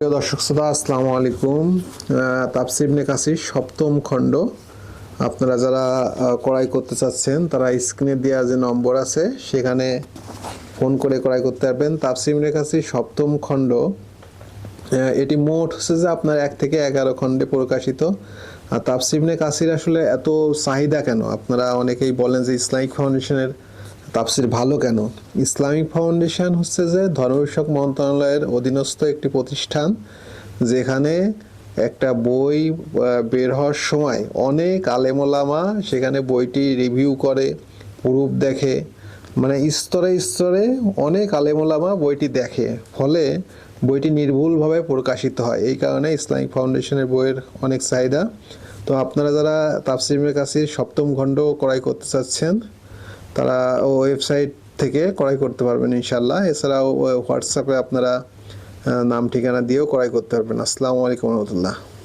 প্রিয় দর্শক শ্রোতা, আসসালামু আলাইকুম। ইবনে কাসির, সপ্তম খণ্ড। আপনারা যারা ক্রয় করতে চাচ্ছেন, তারা স্ক্রিনে দেওয়া যে নম্বর আছে, সেখানে ফোন করে ক্রয় করতে পারবেন। তাফসির ইবনে কাসির, সপ্তম খণ্ড। এটি মোট হচ্ছে যে আপনার এক থেকে এগারো খণ্ডে প্রকাশিত। আর তাফসির ইবনে কাসির আসলে এত চাহিদা কেন? আপনারা অনেকেই বলেন যে ইসলামিক ফাউন্ডেশনের তাফসির ভালো কেন? ইসলামিক ফাউন্ডেশন হচ্ছে যে ধর্ম বিষয়ক মন্ত্রণালয়ের অধীনস্থ একটি প্রতিষ্ঠান যেখানে একটা বই বের হওয়ার সময় অনেক আলেমোলামা সেখানে বইটি রিভিউ করে, প্রুফ দেখে মানে স্তরে স্তরে অনেক আলেমোলামা বইটি দেখে। ফলে বইটি নির্ভুলভাবে প্রকাশিত হয়। এই কারণে ইসলামিক ফাউন্ডেশনের বইয়ের অনেক চাহিদা। তো আপনারা যারা তাফসিমের কাছে সপ্তম খণ্ড ক্রয় করতে চাচ্ছেন তারা ওয়েবসাইট থেকে ক্রয় করতে পারবেন ইনশাল্লাহ এছাড়াও হোয়াটসঅ্যাপে আপনারা নাম, ঠিকানা দিয়েও ক্রয় করতে পারবেন। আসসালামু আলাইকুম রহমতুল্লাহ।